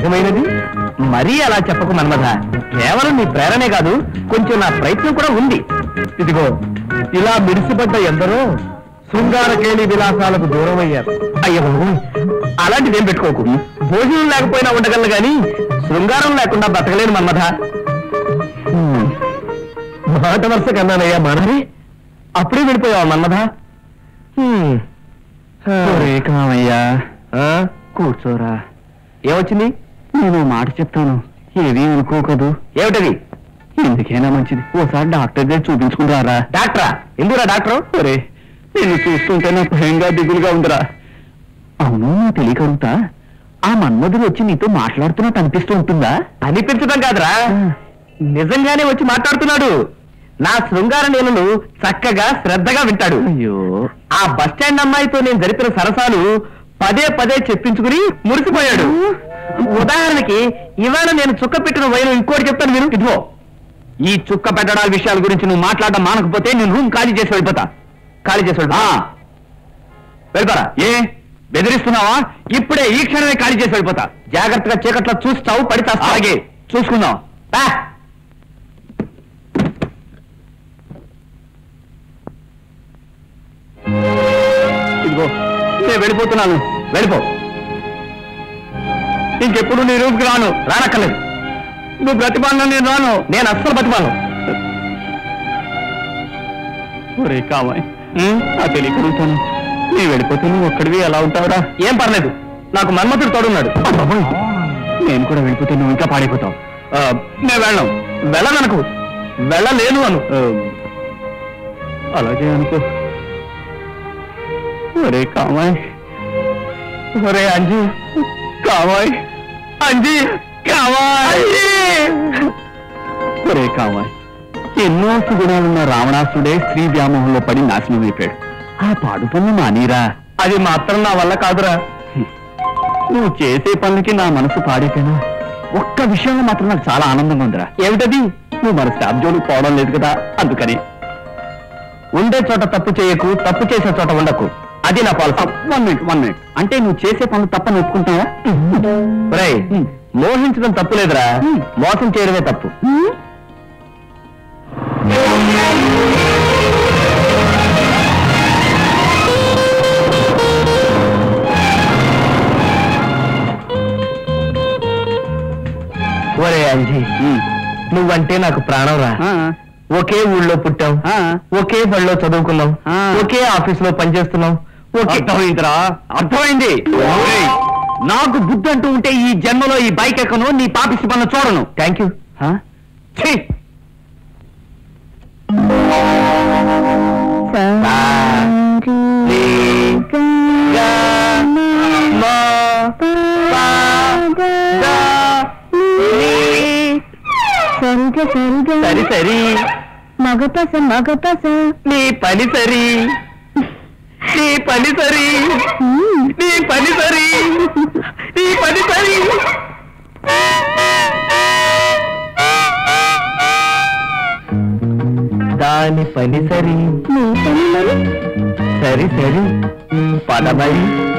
అధికమైనది మరీ అలా చెప్పకు మన్మథ కేవలం నీ ప్రేరణే కాదు కొంచెం నా ప్రయత్నం కూడా ఉంది. ఇదిగో ఇలా మిడిసిపడ్డ ఎందరో శృంగారకేళి విలాసాలకు దూరం అయ్యారు అయ్యో అలాంటిది ఏం పెట్టుకోకు. భోజనం లేకపోయినా ఉండగలను గాని శృంగారం లేకుండా బతకలేను మన్మథ హ్మ్. మాట వరుస కన్నానయ్యా మనరి అప్పుడే వెళ్ళిపోయావా మన్మథ హ్మ్. ఒరే కామయ్యా? కూర్చోరా. ఏమొచ్చింది? నేను మాట చెప్తాను. ఏమీ అనుకోకదు ఏమిటది? ఎందుకైనా మంచిది. ఓసారి డాక్టర్ దగ్గర చూపించుకుంటారా డాక్టరా? ఎందుకురా డాక్టరు? ఒరే నిన్ను చూస్తుంటే నాకు భయంగా దిగులుగా ఉందిరా. అవును నా తెలియకడుగుతా ఆ మన్మధుడు వచ్చి నీతో మాట్లాడుతున్నట్టు అనిపిస్తూ ఉంటుందా? అనిపించడం కాదురా. నిజంగానే వచ్చి మాట్లాడుతున్నాడు. నా శృంగార నీళ్ళను చక్కగా శ్రద్ధగా వింటాడు. అయ్యో. ఆ బస్టాండ్ అమ్మాయితో నేను జరిపిన సరసాలు పదే పదే చెప్పించుకుని మురిసిపోయాడు. ఉదాహరణకి ఇవాళ నేను చుక్క పెట్టిన వైరం ఇంకోటి చెప్తాను మీరు ఇదిగో ఈ చుక్క పెట్టడాల విషయాల గురించి నువ్వు మాట్లాడడం మానకపోతే నేను రూమ్ ఖాళీ చేసి వెళ్ళిపోతా. ఖాళీ చేసి వెళ్ళిపో. వెళ్ళిపోరా. ఏ? బెదిరిస్తున్నావా? ఇప్పుడే ఈ క్షణమే ఖాళీ చేసి వెళ్ళిపోతా. జాగ్రత్తగా చీకట్లో చూస్తావు పడితే అలాగే చూసుకుందాం. ఇదిగో నేను వెళ్ళిపోతున్నాను. వెళ్ళిపో. ఇంకెప్పుడు నీ రూమ్కి రాను? రానక్కర్లేదు. నువ్వు ప్రతిపాలన నేను రాను. నేను అస్సలు ప్రతిపాలను ఒరే కామాయ్ ఆ తెలియకడుగుతాను నీ వెళ్ళిపోతే నువ్వు ఒక్కడివి ఎలా ఉంటావురా? ఏం పర్లేదు. నాకు మన్మథుడు తోడున్నాడు. నేను కూడా వెళ్ళిపోతే నువ్వు ఇంకా పాడైపోతావు. ఆ, నేను వెళ్ళను వెళ్ళననుకు. వెళ్ళలేను అను. అలాగే అనుకో. ఒరే కామాయ్ ఒరే అంజీ కావాయ్ అంజీ కావాయ్ ఒరే కామాయ్ ఎన్నో సుగుణాలున్న రావణాసుడే స్త్రీ వ్యామోహంలో పడి నాశనం అయిపోయాడు ఆ పాడు పనులు మానీరా అది మాత్రం నా వల్ల కాదురా నువ్వు చేసే పనులకి నా మనసు పాడైపోయినా ఒక్క విషయంలో మాత్రం నాకు చాలా ఆనందంగా ఉందిరా। ఏమిటది? నువ్వు మన స్టాప్ జోలికి పోవడం లేదు కదా అందుకని. ఉండే చోట తప్పు చేయకు తప్పు చేసే చోట ఉండకు. అది నా policy. One minute one minute అంటే నువ్వు చేసే పనులు తప్పని ఒప్పుకుంటావా మోహించడం తప్పు లేదురా. మోసం చేయడమే తప్పు. ఒరే అంజీ నువ్వంటే నాకు ప్రాణం రా. ఒకే ఊళ్ళో పుట్టాం. ఆ, ఒకే బడిలో చదువుకున్నాం. ఒకే ఆఫీస్లో పనిచేస్తున్నాం. అర్థమైందిరా? అర్థమైంది. నాకు బుద్ధి అంటూ ఉంటే ఈ జన్మలో ఈ బైక్ ఎక్కను నీ పాపిసి పనులు చూడను. Thank you! సరి సరి. మగపస మగపస. నీ పని సరి. నీ పని సరి. నీ పని సరి. నీ పని సరి. దాని పని సరి. సరి సరి. పదమరి.